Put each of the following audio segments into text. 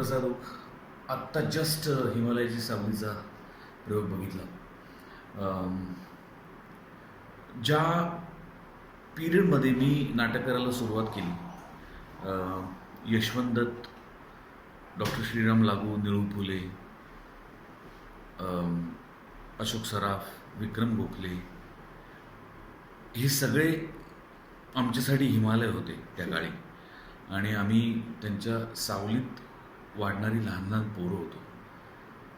प्रसाद okay आत्ता just हिमालयाची सावलीचा प्रयोग बघितला. ज्या पिरियडमध्ये मी नाटक करायला सुरुवात केली यशवंत दत्त डॉक्टर श्रीराम लागू निळू फुले अशोक सराफ विक्रम गोखले हे सगळे आमच्यासाठी हिमालय होते त्या काळी. आणि आम्ही त्यांच्या सावलीत वाढणारी लहान लहान पोरं होतो.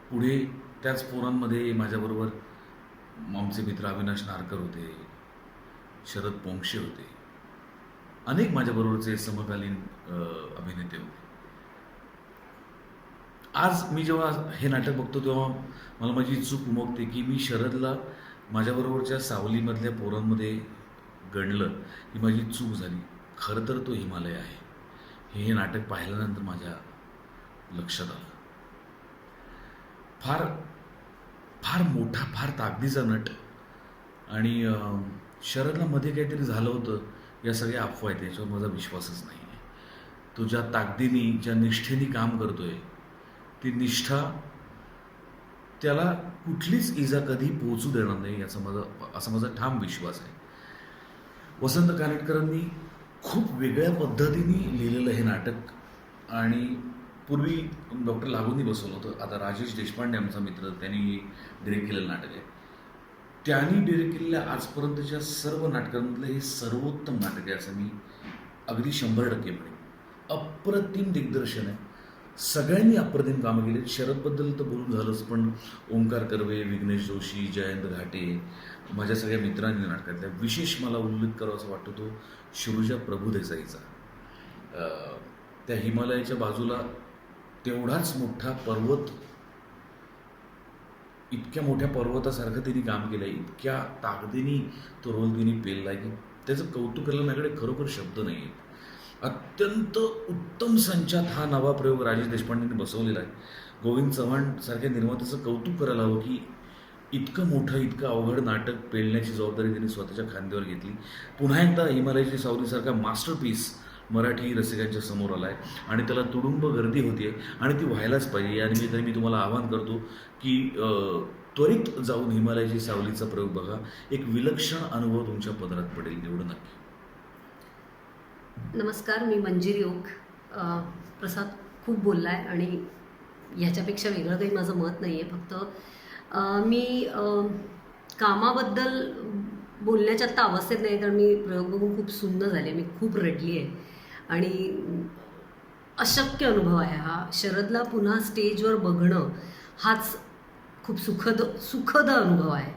पुढे त्याच पोरांमध्ये माझ्याबरोबर मामचे मित्र अविनाश नारकर होते शरद पोंक्षे होते. अनेक माझ्याबरोबरचे समकालीन अभिनेते होते. आज मी जेव्हा हे नाटक बघतो तेव्हा मला माझी चूक उमगते की मी शरदला माझ्याबरोबरच्या सावलीमधल्या पोरांमध्ये गणलं ही माझी चूक झाली. खरं तर तो हिमालय आहे. हे हे नाटक पाहिल्यानंतर माझ्या लक्षात आलं फार फार मोठा फार ताकदीचा नट आणि शरदला मध्ये काहीतरी झालं होतं या सगळ्या अफवा आहेत याच्यावर माझा विश्वासच नाही आहे तो ज्या ताकदीने ज्या निष्ठेने काम करतोय ती निष्ठा त्याला कुठलीच इजा कधी पोहोचू देणार नाही याचा माझा असा माझा ठाम विश्वास आहे. वसंत कानेटकरांनी खूप वेगळ्या पद्धतीने लिहिलेलं हे नाटक आणि पूर्वी डॉक्टर लागूंनी बसवलं होतं. आता राजेश देशपांडे आमचा मित्र त्यांनी डिरेक्ट केलेलं नाटक आहे. त्यांनी डिरेक्ट केलेल्या आजपर्यंतच्या सर्व नाटकांमधलं हे सर्वोत्तम नाटक आहे असं मी अगदी शंभर टक्के म्हणेन. अप्रतिम दिग्दर्शन आहे. सगळ्यांनी अप्रतिम कामं केली. शरदबद्दल तर बोलून झालंच पण ओंकार कर्वे विघ्नेश जोशी जयंत घाटे माझ्या सगळ्या मित्रांनी नाटकातल्या विशेष मला उल्लेख करावा असं वाटतो तो शिवजा प्रभुदेसाईचा. त्या हिमालयाच्या बाजूला तेवढाच मोठा पर्वत इतक्या मोठ्या पर्वतासारखं त्यांनी काम केलं आहे इतक्या ताकदीने तो रोल तिने पेलला आहे की त्याचं कौतुक करायला माझ्याकडे खरोखर शब्द नाही आहेत अत्यंत उत्तम संचात हा नवा प्रयोग राजेश देशपांडेंनी बसवलेला आहे. गोविंद चव्हाण सारख्या निर्मात्याचं कौतुक करायला हवं की इतकं मोठं इतकं अवघड नाटक पेलण्याची जबाबदारी त्यांनी स्वतःच्या खांद्यावर घेतली. पुन्हा एकदा हिमालयाची सावलीसारखा मास्टरपीस मराठी रसिकांच्या समोर आला आहे आणि त्याला तुडुंब गर्दी होती आणि ती व्हायलाच पाहिजे. या निमित्ताने मी तुम्हाला आवाहन करतो की त्वरित जाऊन हिमालयाची सावलीचा प्रयोग बघा. एक विलक्षण अनुभव तुमच्या पदरात पडेल. एवढं नक्की. नमस्कार. मी मंजिरी ओक. प्रसाद खूप बोलला आहे आणि ह्याच्यापेक्षा वेगळं काही माझं मत नाही आहे फक्त मी कामाबद्दल बोलण्याच्या आत्ता अवस्थेत नाही कारण मी प्रयोग बघून खूप सुन्न झाले मी खूप रडली आहे आणि अशक्य अनुभव आहे हा. शरदला पुन्हा स्टेजवर बघणं हाच खूप सुखद सुखद अनुभव आहे.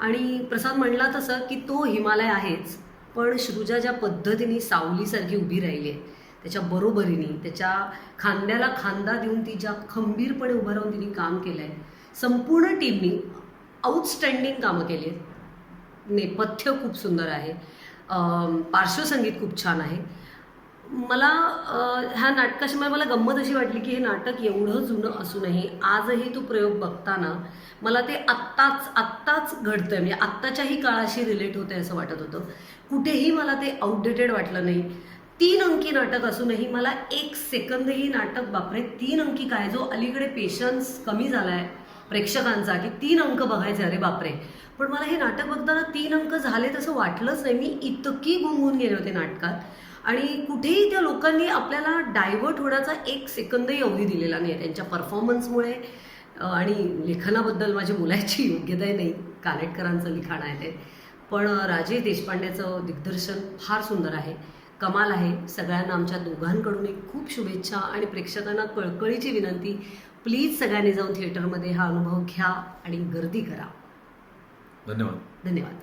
आणि प्रसाद म्हणला तसं की तो हिमालय आहेच पण श्रुजा ज्या पद्धतीने सावलीसारखी उभी राहिली आहे त्याच्या बरोबरीने त्याच्या खांद्याला खांदा देऊन ती ज्या खंबीरपणे उभं राहून तिने काम केलं आहे संपूर्ण टीमनी आउटस्टँडिंग कामं केली आहेत. नेपथ्य खूप सुंदर आहे. पार्श्वसंगीत खूप छान आहे. मला ह्या नाटकाशी मला मला गंमत अशी वाटली की हे नाटक एवढं जुनं असूनही आजही तो प्रयोग बघताना मला ते आत्ताच आत्ताच घडतंय म्हणजे आत्ताच्याही काळाशी रिलेट होतंय असं वाटत होतं. कुठेही मला ते आउटडेटेड वाटलं नाही. तीन अंकी नाटक असूनही मला एक सेकंदही नाटक बापरे तीन अंकी काय? जो अलीकडे पेशन्स कमी झालाय प्रेक्षकांचा की तीन अंक बघायचे अरे बापरे. पण मला हे नाटक बघताना तीन अंक झाले तसं वाटलंच नाही. मी इतकी गुंगून गेले होते नाटकात. आणि कुठेही त्या लोकांनी आपल्याला डायव्हर्ट होण्याचा एक सेकंदही अवधी दिलेला नाही त्यांच्या परफॉर्मन्समुळे आणि लेखनाबद्दल माझी मुलाची योग्यताही नाही. कानेटकरांचं लिखाण आहे ते. पण अ, राजेश देशपांडेचं दिग्दर्शन फार सुंदर आहे. कमाल आहे. सगळ्यांना आमच्या दोघांकडून एक खूप शुभेच्छा आणि प्रेक्षकांना कळकळीची विनंती. प्लीज सगळ्यांनी जाऊन थिएटरमध्ये हा अनुभव घ्या आणि गर्दी करा. धन्यवाद. धन्यवाद.